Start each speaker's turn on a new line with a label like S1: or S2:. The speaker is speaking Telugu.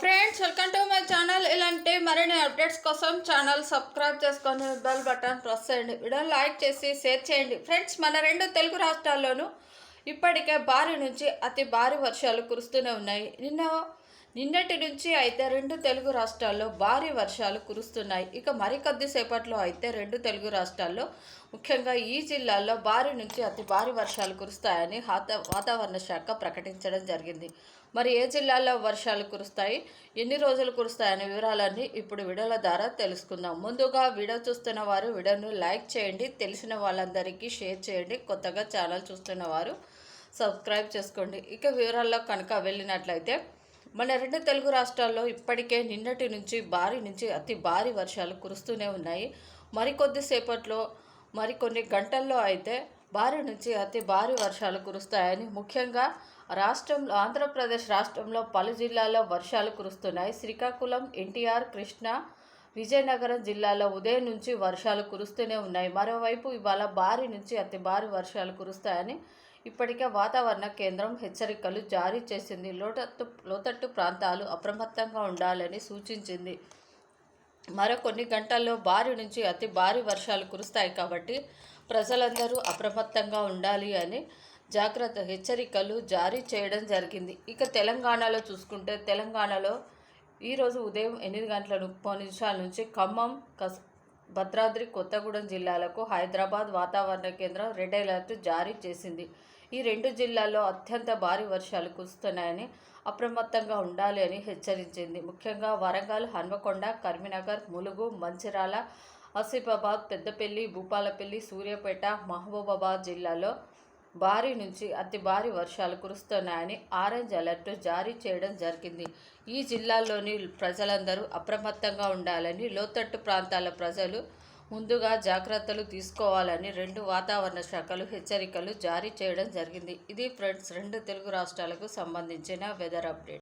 S1: Friends welcome to my channel ఇలాంటి మరిన్ని అప్డేట్స్ కోసం ఛానల్ సబ్స్క్రైబ్ చేసుకొని బెల్ బటన్ ప్రెస్ చేయండి. వీడియో లైక్ చేసి షేర్ చేయండి. ఫ్రెండ్స్ మన రెండు తెలుగు రాష్ట్రాల్లోనూ ఇప్పటికే భారీ నుంచి అతి భారీ వర్షాలు కురుస్తూనే ఉన్నాయి. నిన్న నిన్నటి నుంచి అయితే రెండు తెలుగు రాష్ట్రాల్లో భారీ వర్షాలు కురుస్తున్నాయి. ఇక మరికొద్ది సేపట్లో అయితే రెండు తెలుగు రాష్ట్రాల్లో ముఖ్యంగా ఈ జిల్లాల్లో భారీ నుంచి అతి భారీ వర్షాలు కురుస్తాయని వాతావరణ శాఖ ప్రకటించడం జరిగింది. మరి ఏ జిల్లాల్లో వర్షాలు కురుస్తాయి ఎన్ని రోజులు కురుస్తాయనే వివరాలన్నీ ఇప్పుడు వీడియోల ద్వారా తెలుసుకుందాం. ముందుగా వీడియో చూస్తున్న వారు వీడియోను లైక్ చేయండి తెలిసిన వాళ్ళందరికీ షేర్ చేయండి. కొత్తగా ఛానల్ చూస్తున్న వారు సబ్స్క్రైబ్ చేసుకోండి. ఇక వివరాల్లో కనుక వెళ్ళినట్లయితే మన రెండు తెలుగు రాష్ట్రాల్లో ఇప్పటికే నిన్నటి నుంచి భారీ నుంచి అతి భారీ వర్షాలు కురుస్తూనే ఉన్నాయి. మరికొద్దిసేపట్లో మరికొన్ని గంటల్లో అయితే భారీ నుంచి అతి భారీ వర్షాలు కురుస్తాయని ముఖ్యంగా రాష్ట్రంలో ఆంధ్రప్రదేశ్ రాష్ట్రంలో పలు జిల్లాల్లో వర్షాలు కురుస్తున్నాయి. శ్రీకాకుళం ఎన్టీఆర్ కృష్ణా విజయనగరం జిల్లాలో ఉదయం నుంచి వర్షాలు కురుస్తూనే ఉన్నాయి. మరోవైపు ఇవాళ భారీ నుంచి అతి భారీ వర్షాలు కురుస్తాయని ఇప్పటికే వాతావరణ కేంద్రం హెచ్చరికలు జారీ చేసింది. లోతట్టు లోతట్టు ప్రాంతాలు అప్రమత్తంగా ఉండాలని సూచించింది. మరో కొన్ని గంటల్లో భారీ నుంచి అతి భారీ వర్షాలు కురుస్తాయి కాబట్టి ప్రజలందరూ అప్రమత్తంగా ఉండాలి అని జాగ్రత్త హెచ్చరికలు జారీ చేయడం జరిగింది. ఇక తెలంగాణలో చూసుకుంటే తెలంగాణలో ఈరోజు ఉదయం ఎనిమిది గంటల ముప్పై నిమిషాల నుంచి ఖమ్మం కస్ భద్రాద్రి కొత్తగూడెం జిల్లాలకు హైదరాబాద్ వాతావరణ కేంద్రం రెడ్ అలర్ట్ జారీ చేసింది. ఈ రెండు జిల్లాల్లో అత్యంత భారీ వర్షాలు కురుస్తున్నాయని అప్రమత్తంగా ఉండాలి అని హెచ్చరించింది. ముఖ్యంగా వరంగల్ హన్మకొండ కరీంనగర్ ములుగు మంచిరాల ఆసిఫాబాద్ పెద్దపల్లి భూపాలపల్లి సూర్యాపేట మహబూబాబాద్ జిల్లాలో భారీ నుంచి అతి భారీ వర్షాలు కురుస్తున్నాయని ఆరెంజ్ అలర్ట్ జారీ చేయడం జరిగింది. ఈ జిల్లాల్లోని ప్రజలందరూ అప్రమత్తంగా ఉండాలని లోతట్టు ప్రాంతాల ప్రజలు ముందుగా జాగ్రత్తలు తీసుకోవాలని రెండు వాతావరణ శాఖలు హెచ్చరికలు జారీ చేయడం జరిగింది. ఇది ఫ్రెండ్స్ రెండు తెలుగు రాష్ట్రాలకు సంబంధించిన వెదర్ అప్డేట్.